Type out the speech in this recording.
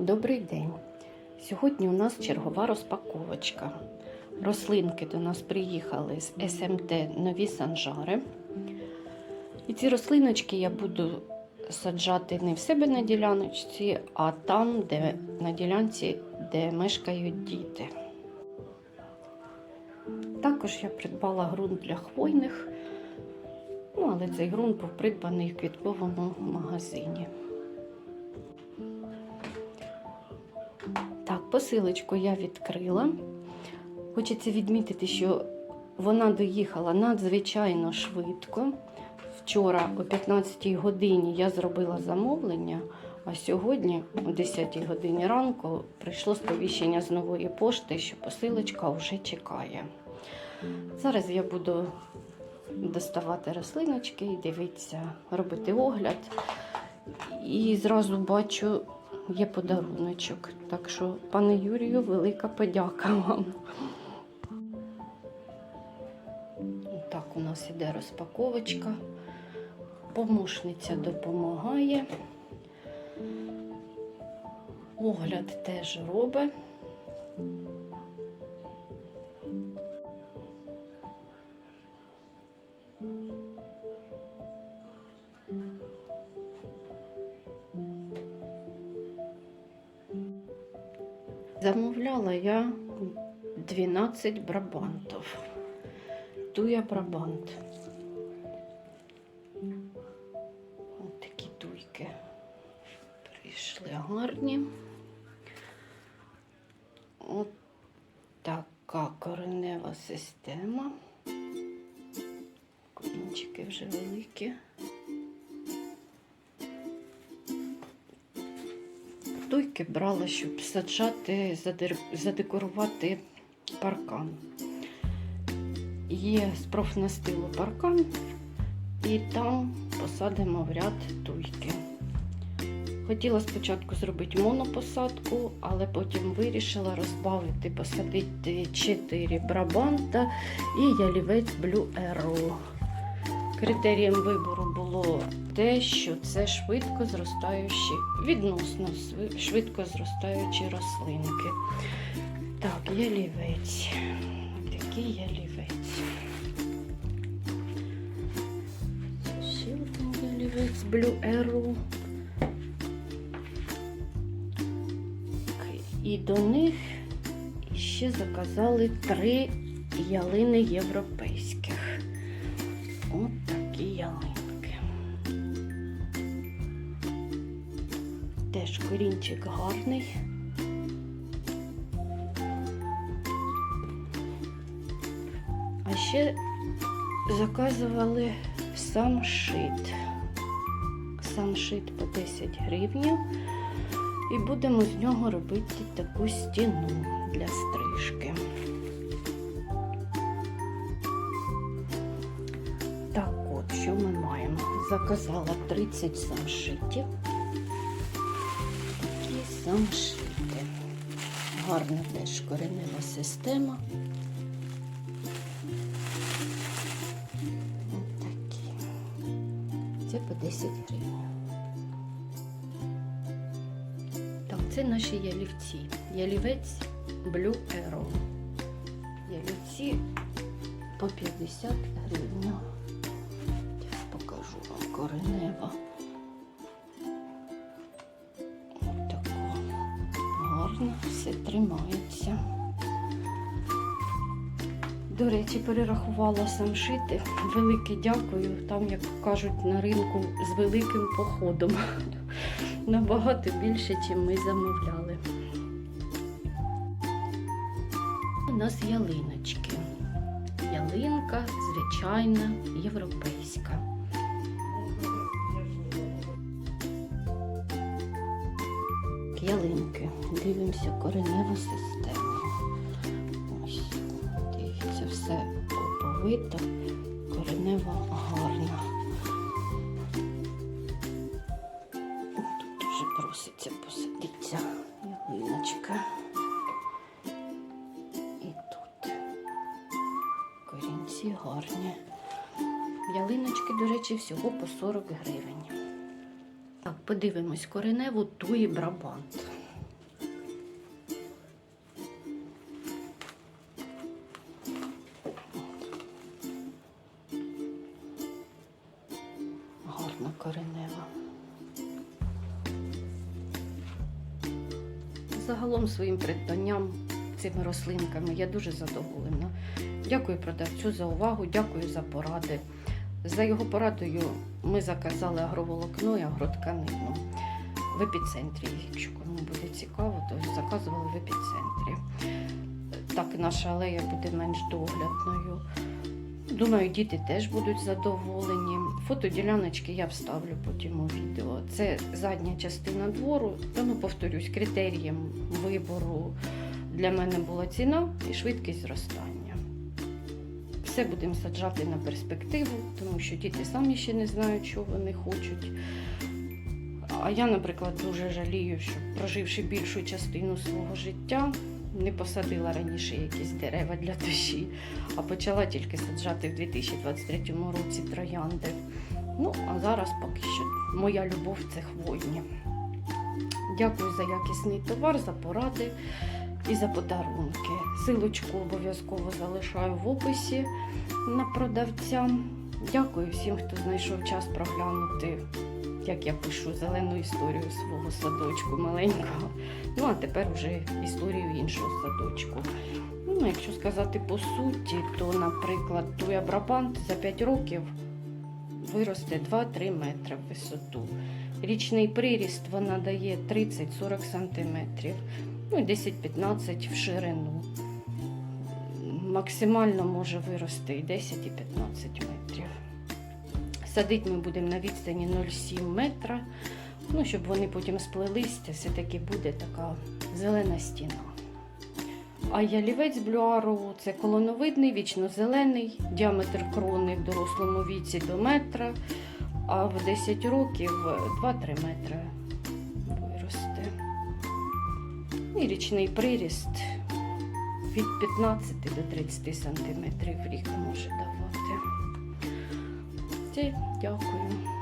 Добрий день. Сьогодні у нас чергова розпаковочка. Рослинки до нас приїхали з СМТ Нові Санжари. І ці рослиночки я буду саджати не в себе на діляночці, а там, де на ділянці, де мешкають діти. Також я придбала ґрунт для хвойних, ну, але цей ґрунт був придбаний в квітковому магазині. Посилочку я відкрила. Хочеться відмітити, що вона доїхала надзвичайно швидко. Вчора о 15-й годині я зробила замовлення, а сьогодні, о 10-й годині ранку, прийшло сповіщення з нової пошти, що посилочка вже чекає. Зараз я буду доставати рослиночки і дивитися, робити огляд. І зразу бачу, є подаруночок. Так що, пане Юрію, велика подяка вам. Так, у нас іде розпаковочка. Помощниця допомагає. Огляд теж робить. Замовляла я 12 брабантів. Туя брабант. Ось такі туйки прийшли гарні. От така коренева система. Корінчики вже великі. Туйки брала, щоб саджати, задекорувати паркан. Є з паркан, і там посадимо в ряд туйки. Хотіла спочатку зробити монопосадку, але потім вирішила розбавити, посадити 4 брабанта і ялівець Blue Arrow. Критерієм вибору було те, що це швидко зростаючі, відносно швидко зростаючі рослинки. Так, ялівець. Такий ялівець. Ще один ялівець Blue Arrow. І до них ще заказали три ялини європейських. От такі ялинки. Теж корінчик гарний. А ще заказували самшит. Самшит по 10 гривень. І будемо з нього робити таку стіну для стрижки. Що ми маємо? Заказала 30 самшитів. Такі самшити. Гарна теж коренева система. Ось такі. Це по 10 гривень. Так, це наші ялівці. Ялівець Blue Arrow. Ялівці по 50 гривень. Коренева. Отако. Гарно, все тримається. До речі, перерахувала самшити. Велике дякую. Там, як кажуть, на ринку з великим походом. Набагато більше, ніж ми замовляли. У нас ялиночки. Ялинка звичайна, європейська. Ялинки. Дивимося кореневу систему. Ось, дивіться, все оповито, коренева гарна. Тут вже проситься посадитися ялиночка. І тут корінці гарні. Ялиночки, до речі, всього по 40 гривень. Так, подивимось кореневу ту і брабант. Гарна коренева. Загалом своїм приданням, цими рослинками я дуже задоволена. Дякую продавцю за увагу, дякую за поради. За його порадою ми заказали агроволокно і агротканину в епіцентрі. Якщо кому буде цікаво, то заказували в епіцентрі. Так наша алея буде менш доглядною. Думаю, діти теж будуть задоволені. Фотоділяночки я вставлю потім у відео. Це задня частина двору. Та ну повторюсь, критерієм вибору для мене була ціна і швидкість зростання. Все будемо саджати на перспективу, тому що діти самі ще не знають, що вони хочуть. А я, наприклад, дуже жалію, що проживши більшу частину свого життя, не посадила раніше якісь дерева для душі, а почала тільки саджати в 2023 році троянди. Ну, а зараз поки що моя любов це хвойні. Дякую за якісний товар, за поради і за подарунки. Силочку обов'язково залишаю в описі на продавця. Дякую всім, хто знайшов час проглянути, як я пишу зелену історію свого садочку маленького. Ну, а тепер вже історію іншого садочку. Ну, якщо сказати по суті, то, наприклад, той абрабант за 5 років виросте 2-3 метри в висоту. Річний приріст вона дає 30-40 сантиметрів, ну 10-15 в ширину. Максимально може вирости і 10 і 15 метрів. Садити ми будемо на відстані 0,7 метра. Ну, щоб вони потім сплелись, все-таки буде така зелена стіна. А ялівець блюару це колоновидний, вічно-зелений, діаметр крони в дорослому віці до метра, а в 10 років 2-3 метри виросте. І річний приріст від 15 до 30 сантиметрів в рік може давати. Це дякую.